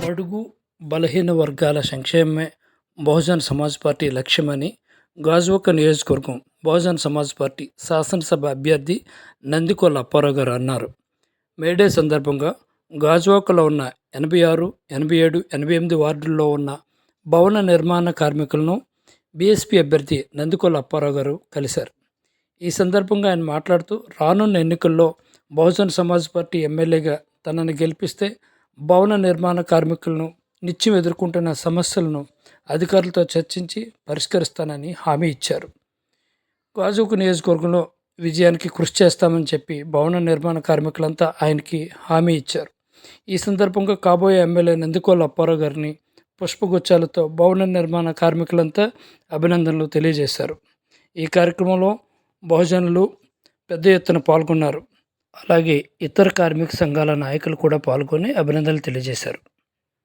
బడుగు బలహీన వర్గాల సంక్షేమమే బహుజన్ సమాజ్ పార్టీ లక్ష్యమని గాజువాక నియోజకవర్గం బహుజన్ సమాజ్ పార్టీ శాసనసభ అభ్యర్థి నందికొల అప్పారావు గారు అన్నారు. మేడే సందర్భంగా గాజువాకలో ఉన్న ఎనభై ఆరు ఎనభై ఏడు ఎనభై ఎనిమిది వార్డుల్లో ఉన్న భవన నిర్మాణ కార్మికులను బీఎస్పీ అభ్యర్థి నందికొల అప్పారావు గారు కలిశారు. ఈ సందర్భంగా ఆయన మాట్లాడుతూ రానున్న ఎన్నికల్లో బహుజన్ సమాజ్ పార్టీ ఎమ్మెల్యేగా తనని గెలిపిస్తే భవన నిర్మాణ కార్మికులను నిత్యం ఎదుర్కొంటున్న సమస్యలను అధికారులతో చర్చించి పరిష్కరిస్తానని హామీ ఇచ్చారు. గాజుకు నియోజకవర్గంలో విజయానికి కృషి చేస్తామని చెప్పి భవన నిర్మాణ కార్మికులంతా ఆయనకి హామీ ఇచ్చారు. ఈ సందర్భంగా కాబోయే ఎమ్మెల్యే నందికోల అప్పారావు గారిని పుష్పగుచ్చాలతో భవన నిర్మాణ కార్మికులంతా అభినందనలు తెలియజేశారు. ఈ కార్యక్రమంలో బహుజనులు పెద్ద ఎత్తున పాల్గొన్నారు. అలాగే ఇతర కార్మిక సంఘాల నాయకులు కూడా పాల్గొని అభినందనలు తెలియజేశారు.